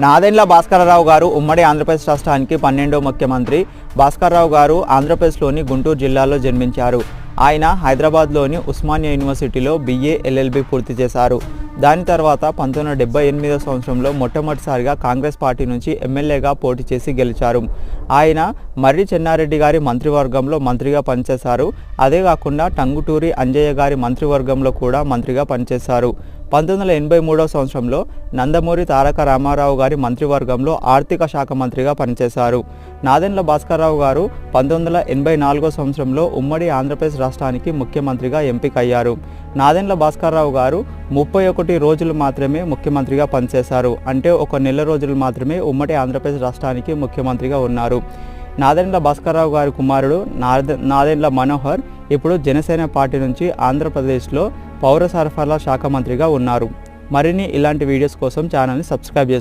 నాదెండ్ల భాస్కరరావు గారు ఉమ్మడి ఆంధ్రప్రదేశ్ రాష్ట్రానికి పన్నెండో ముఖ్యమంత్రి. భాస్కరరావు గారు ఆంధ్రప్రదేశ్లోని గుంటూరు జిల్లాలో జన్మించారు. ఆయన హైదరాబాద్లోని ఉస్మానియా యూనివర్సిటీలో బిఏ ఎల్ఎల్బి పూర్తి చేశారు. దాని తర్వాత పంతొమ్మిది వందల డెబ్బై ఎనిమిదో సంవత్సరంలో మొట్టమొదటిసారిగా కాంగ్రెస్ పార్టీ నుంచి ఎమ్మెల్యేగా పోటీ చేసి గెలిచారు. ఆయన మర్రి చెన్నారెడ్డి గారి మంత్రివర్గంలో మంత్రిగా పనిచేశారు. అదే కాకుండా టంగుటూరి అంజయ్య గారి మంత్రివర్గంలో కూడా మంత్రిగా పనిచేశారు. పంతొమ్మిది వందల ఎనభై మూడో సంవత్సరంలో నందమూరి తారక రామారావు గారి మంత్రివర్గంలో ఆర్థిక శాఖ మంత్రిగా పనిచేశారు. నాదెండ్ల భాస్కర్రావు గారు పంతొమ్మిది వందల ఎనభై నాలుగో సంవత్సరంలో ఉమ్మడి ఆంధ్రప్రదేశ్ రాష్ట్రానికి ముఖ్యమంత్రిగా ఎంపికయ్యారు. నాదెండ్ల భాస్కర్రావు గారు ముప్పై ఒకటి రోజులు మాత్రమే ముఖ్యమంత్రిగా పనిచేశారు. అంటే ఒక నెల రోజులు మాత్రమే ఉమ్మడి ఆంధ్రప్రదేశ్ రాష్ట్రానికి ముఖ్యమంత్రిగా ఉన్నారు. నాదెండ్ల భాస్కర్రావు గారి కుమారుడు నాద నాదెండ్ల మనోహర్ ఇప్పుడు జనసేన పార్టీ నుంచి ఆంధ్రప్రదేశ్లో పౌర సరఫరాల శాఖ మంత్రిగా ఉన్నారు. మరిన్ని ఇలాంటి వీడియోస్ కోసం ఛానల్ని సబ్స్క్రైబ్ చేసుకోండి.